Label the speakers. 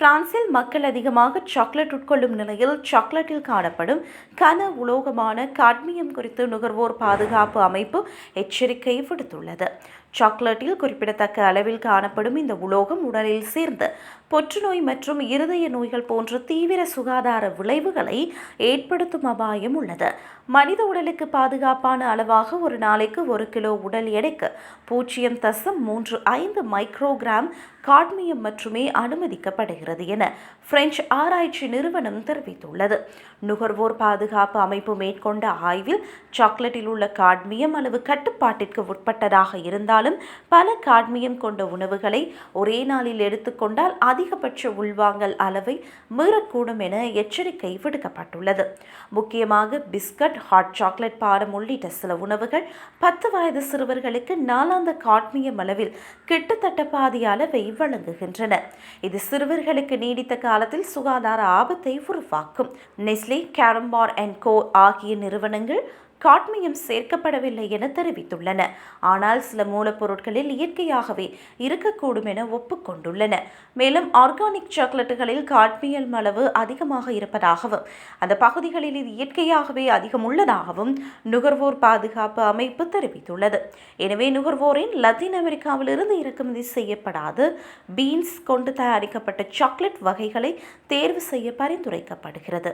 Speaker 1: பிரான்சில் மக்கள் அதிகமாக சாக்லேட் உட்கொள்ளும் நிலையில் சாக்லேட்டில் காணப்படும் கன உலோகமான காட்மியம் குறித்து நுகர்வோர் பாதுகாப்பு அமைப்பு எச்சரிக்கை விடுத்துள்ளது. சாக்லேட்டில் குறிப்பிடத்தக்க அளவில் காணப்படும் இந்த உலோகம் உடலில் சேர்ந்து புற்றுநோய் மற்றும் இருதய நோய்கள் போன்ற தீவிர சுகாதார விளைவுகளை ஏற்படுத்தும் அபாயம் உள்ளது. மனித உடலுக்கு பாதுகாப்பான அளவாக ஒரு நாளைக்கு ஒரு கிலோ உடல் எடைக்கு பூஜ்ஜியம் தசம் மூன்று ஐந்து மைக்ரோகிராம் காட்மியம் மட்டுமே அனுமதிக்கப்படுகிறது என பிரெஞ்சு ஆராய்ச்சி நிறுவனம் தெரிவித்துள்ளது. நுகர்வோர் பாதுகாப்பு அமைப்பு மேற்கொண்ட ஆய்வில் சாக்லேட்டில் உள்ள காட்மியம் அளவு கட்டுப்பாட்டிற்கு உட்பட்டதாக இருந்தாலும் பல காட்மியம் கொண்ட உணவுகளை ஒரே நாளில் எடுத்துக்கொண்டால் அதிகபட்ச உள்வாங்கல் அளவை மீறக்கூடும் என எச்சரிக்கை விடுக்கப்பட்டுள்ளது. முக்கியமாக பிஸ்கட் ஹாட் சாக்லேட் பாரம் உள்ளிட்ட சில உணவுகள் பத்து வயது சிறுவர்களுக்கு நாளாந்த காட்மியம் அளவில் கிட்டத்தட்ட பாதி அளவை வழங்குகின்றன. இது சிறுவர்களுக்கு நீடித்த காலத்தில் சுகாதார ஆபத்தை உருவாக்கும். நெஸ்லே கேரம்பார் அண்ட் கோ ஆகிய நிறுவனங்கள் காட்மியம் சேர்க்கப்படவில்லை என தெரிவித்துள்ளன. ஆனால் சில மூலப்பொருட்களில் இயற்கையாகவே இருக்கக்கூடும் என ஒப்புக்கொண்டுள்ளன. மேலும் ஆர்கானிக் சாக்லேட்டுகளில் காட்மியம் அளவு அதிகமாக இருப்பதாகவும் அந்த பகுதிகளில் இது இயற்கையாகவே அதிகம் உள்ளதாகவும் நுகர்வோர் பாதுகாப்பு அமைப்பு தெரிவித்துள்ளது. எனவே நுகர்வோரின் லத்தீன் அமெரிக்காவிலிருந்து இறக்குமதி செய்யப்படாது. பீன்ஸ் கொண்டு தயாரிக்கப்பட்ட சாக்லேட் வகைகளை தேர்வு செய்ய பரிந்துரைக்கப்படுகிறது.